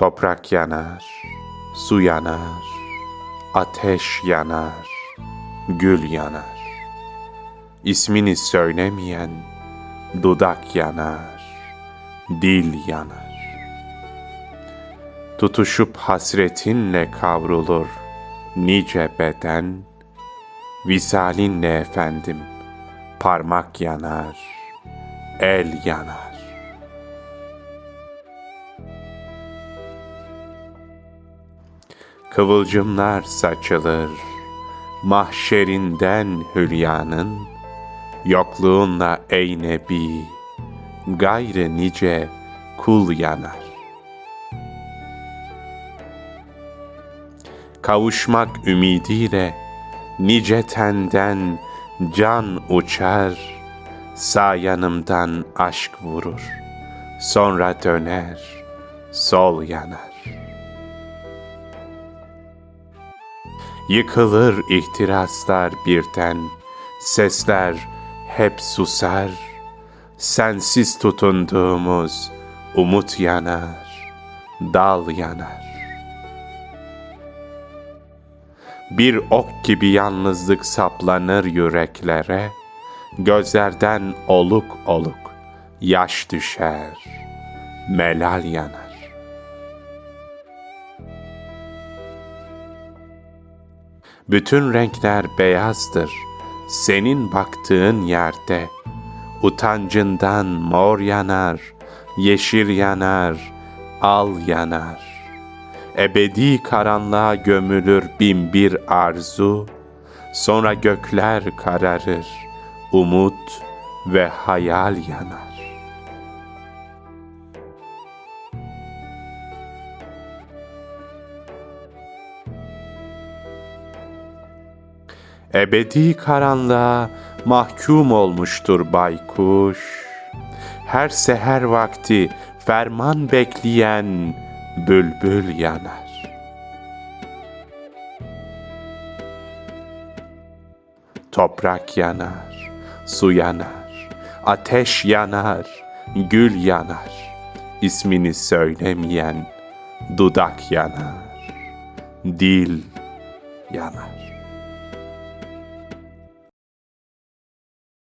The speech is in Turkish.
Toprak yanar, su yanar, ateş yanar, gül yanar. İsmini söylemeyen dudak yanar, dil yanar. Tutuşup hasretinle kavrulur nice beden, visalinle efendim parmak yanar, el yanar. Kıvılcımlar saçılır mahşerinden hülyanın, yokluğunla ey nebi, gayrı nice kul yanar. Kavuşmak ümidiyle nice tenden can uçar, sağ yanımdan aşk vurur, sonra döner, sol yanar. Yıkılır ihtiraslar birden, sesler hep susar, sensiz tutunduğumuz umut yanar, dal yanar. Bir ok gibi yalnızlık saplanır yüreklere, gözlerden oluk oluk yaş düşer, melal yanar. Bütün renkler beyazdır senin baktığın yerde. Utancından mor yanar, yeşil yanar, al yanar. Ebedi karanlığa gömülür bin bir arzu, sonra gökler kararır, umut ve hayal yanar. Ebedi karanlığa mahkum olmuştur baykuş. Her seher vakti ferman bekleyen bülbül yanar. Toprak yanar, su yanar, ateş yanar, gül yanar. İsmini söylemeyen dudak yanar, dil yanar.